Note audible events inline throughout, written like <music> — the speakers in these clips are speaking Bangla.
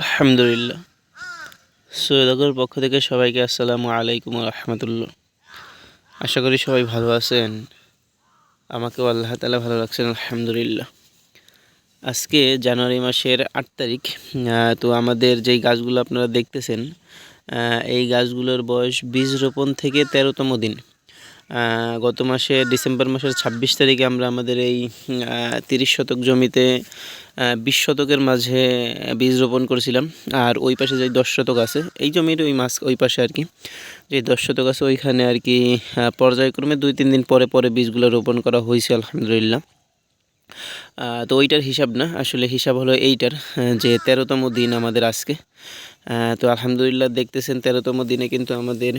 আলহামদুলিল্লাহ। সৈয়দগর পক্ষ থেকে সবাইকে আসসালামু আলাইকুম রহমতুল্লাহ। আশা করি সবাই ভালো আছেন। আমাকেও আল্লাহ তালা ভালো লাগছেন আলহামদুলিল্লাহ। আজকে জানুয়ারি মাসের আট তারিখ তো আমাদের যেই গাছগুলো আপনারা দেখতেছেন এই গাছগুলোর বয়স বীজ রোপণ থেকে তেরোতম দিন। গত মাসে ডিসেম্বর মাসের ছাব্বিশ তারিখে আমরা আমাদের এই তিরিশ শতক জমিতে বিশ শতকের মাঝে বীজ রোপণ করেছিলাম। আর ওই পাশে যে দশ শতক আছে, এই জমির ওই মাছ ওই পাশে আর কি। যে দশ শতক আছে, ওইখানে আর কি পর্যায়ক্রমে দুই, তিন দিন পরে পরে বীজগুলো রোপণ করা হয়েছে, আলহামদুলিল্লাহ। তো ওইটার হিসাব না, আসলে হিসাব হলো এইটার যে তেরোতম দিন আমাদের আজকে। তো আলহামদুলিল্লাহ দেখতেছেন, তেরোতম দিনে কিন্তু আমাদের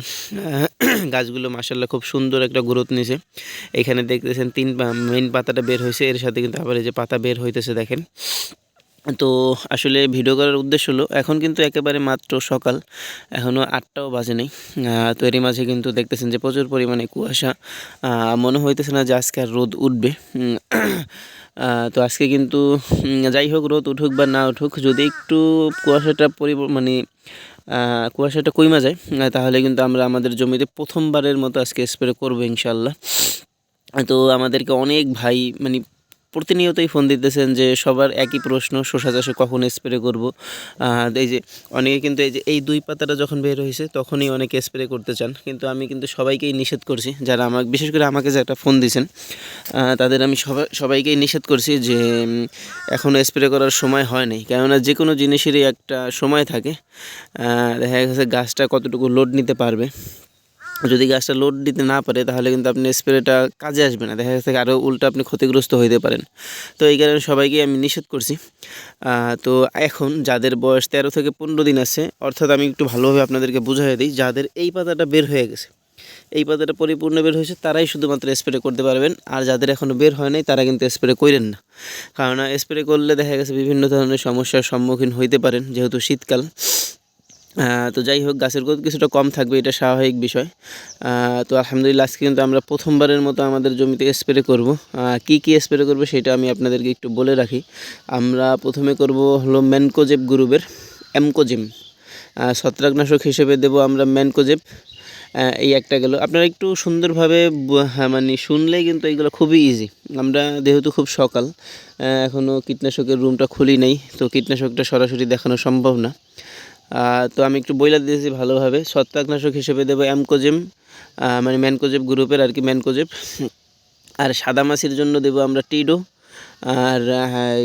<clears throat> গাছগুলো মাসাল্লাহ খুব সুন্দর একটা গ্রোথ নিছে। এখানে দেখতেছেন তিন মেন পাতাটা বের হয়েছে, এর সাথে কিন্তু আবার এই যে পাতা বের হইতেছে দেখেন। তো আসলে ভিডিও করার উদ্দেশ্য হলো, এখন কিন্তু একেবারে মাত্র সকাল এখনও আটটাও বাজে নেই। তো এরই মাঝে কিন্তু দেখতেছেন যে প্রচুর পরিমাণে কুয়াশা মনে হইতেছে না যে আজকে আর রোদ উঠবে। তো আজকে কিন্তু যাই হোক রোদ উঠুক বা না উঠুক, যদি একটু কুয়াশাটা পরি মানে কুয়াশাটা কইমা যায় তাহলে কিন্তু আমরা আমাদের জমিতে প্রথমবারের মতো আজকে স্প্রে করব ইনশাল্লাহ তো আমাদেরকে অনেক ভাই মানে প্রতিনিয়তই ফোন দিতেছেন যে সবার একই প্রশ্ন শসা চাষে কখন স্প্রে করব? এই যে অনেকে কিন্তু এই যে এই দুই পাতাটা যখন বের হয়েছে তখনই অনেকে স্প্রে করতে চান। কিন্তু আমি কিন্তু সবাইকেই নিষেধ করছি যারা আমাকে বিশেষ করে আমাকে যে একটা ফোন দিয়েছেন তাদের আমি সবাই সবাইকেই নিষেধ করছি যে উম, এখনও স্প্রে করার সময় হয় নাই। কেননা যে কোনো জিনিসেরই একটা সময় থাকে। দেখা গেছে গাছটা কতটুকু লোড নিতে পারবে। যদি গাছটা লোড দিতে না পারে, তাহলে কিন্তু আপনি স্প্রেটা কাজে আসবে না। দেখা যাচ্ছে আরও উল্টো আপনি ক্ষতিগ্রস্ত হইতে পারেন। তো এই কারণে সবাইকে আমি নিষেধ করছি। তো এখন যাদের বয়স তেরো থেকে পনেরো দিন আছে, অর্থাৎ আমি একটু ভালোভাবে আপনাদেরকে বুঝাই দিই, যাদের এই পাতাটা বের হয়ে গেছে, এই পাতাটা পরিপূর্ণ বের হয়েছে, তারাই শুধুমাত্র স্প্রে করতে পারবেন। আর যাদের এখনও বের হয় নাই, তারা কিন্তু স্প্রে করেন না। কারণ স্প্রে করলে দেখা গেছে বিভিন্ন ধরনের সমস্যার সম্মুখীন হইতে পারেন, যেহেতু শীতকাল। তো যাই হোক গাছের গ্রোথ কিছুটা কম থাকবে এটা স্বাভাবিক বিষয়। তো আলহামদুলিল্লাহ আজকে কিন্তু আমরা প্রথমবারের মতো আমাদের জমিতে স্প্রে করব। কি কি স্প্রে করব সেটা আমি আপনাদেরকে একটু বলে রাখি। আমরা প্রথমে করব হলো ম্যানকোজেব গ্রুপের এমকোজেম। ছত্রাকনাশক হিসেবে দেব আমরা ম্যানকোজেব। এই একটা গেল। আপনারা একটু সুন্দরভাবে হ্যাঁ, মানে শুনলেই কিন্তু এইগুলো খুবই ইজি আমরা যেহেতু খুব সকাল এখনও কীটনাশকের রুমটা খুলি নাই তো কীটনাশকটা সরাসরি দেখানো সম্ভব না। তো আমি একটু বইলা দিয়েছি ভালোভাবে। ছত্রাকনাশক হিসেবে দেবো অ্যামকোজেম মানে ম্যানকোজেব গ্রুপের আর কি ম্যানকোজেব। আর সাদা মাছির জন্য দেবো আমরা টিডো, আর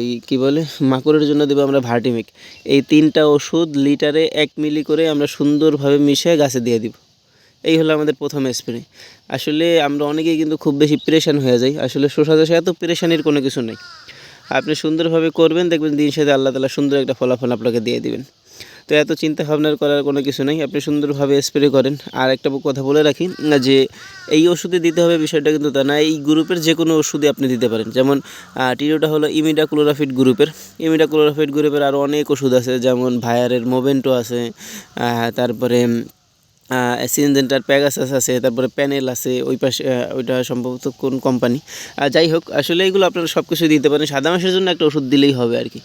এই কী বলে, মাকড়ের জন্য দেবো আমরা ভার্টিমিক। এই তিনটা ওষুধ লিটারে এক মিলি করে আমরা সুন্দরভাবে মিশিয়ে গাছে দিয়ে দিব। এই হলো আমাদের প্রথম স্প্রে। আসলে আমরা অনেকেই কিন্তু খুব বেশি প্রেশান হয়ে যাই। আসলে শসা চাষে এত প্রেশানির কোনো কিছু নেই। আপনি সুন্দরভাবে করবেন, দেখবেন দিন সাথে আল্লাহ তালা সুন্দর একটা ফলাফল আপনাকে দিয়ে দিবেন। তো এত চিন্তা ভাবনার করার কোনো কিছু নেই। আপনি সুন্দরভাবে স্প্রে করেন। আর একটা কথা বলে রাখি যে এই ওষুধে দিতে হবে বিষয়টা কিন্তু তা না। এই গ্রুপের যে কোনো ওষুধে আপনি দিতে পারেন। যেমন টিরোটা হলো ইমিডা ক্লোরাফিড গ্রুপের। ইমিডাক্লোরাফিড গ্রুপের আরও অনেক ওষুধ আছে, যেমন ভায়ারের মোভেন্টো আছে তারপরে সিনজেন্টার প্যাগাসাস আছে, তারপরে প্যানেল আছে, ওই পাশে ওইটা সম্ভবত কোন কোম্পানি যাই হোক, আসলে এগুলো আপনারা সব কিছু দিতে পারেন। সাদা মাছের জন্য একটা ওষুধ দিলেই হবে আর কি।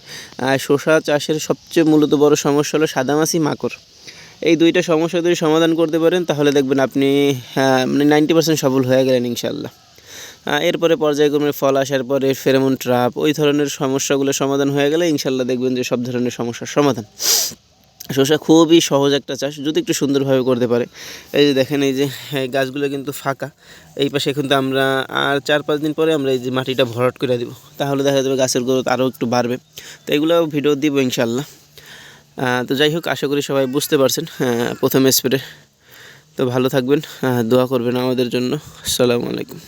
শসা চাষের সবচেয়ে মূলত বড় সমস্যা হলো সাদামাছি মাকড়। এই দুইটা সমস্যা যদি সমাধান করতে পারেন, তাহলে দেখবেন আপনি মানে নাইনটি পার্সেন্ট সফল হয়ে গেলেন ইনশাল্লাহ এরপরে পর্যায়ক্রমে ফল আসার পরে ফেরেমন ট্রাপ ওই ধরনের সমস্যাগুলো সমাধান হয়ে গেলে ইনশাল্লাহ দেখবেন যে সব ধরনের সমস্যার সমাধান। শসা খুবই সহজ একটা চাষ, যদি একটু সুন্দরভাবে করতে পারে। এই যে দেখেন, এই যে এই গাছগুলো কিন্তু ফাঁকা। এই পাশে কিন্তু আমরা আর চার পাঁচ দিন পরে আমরা এই যে মাটিটা ভরাট করে দিব। তাহলে দেখা যাবে গাছের গ্রোথ আরও একটু বাড়বে। তো এগুলো ভিডিও দিব ইনশাল্লাহ তো যাই হোক, আশা করি সবাই বুঝতে পারছেন। প্রথম স্প্রে তো ভালো থাকবেন। দোয়া করবেন আমাদের জন্য। আসসালামু আলাইকুম।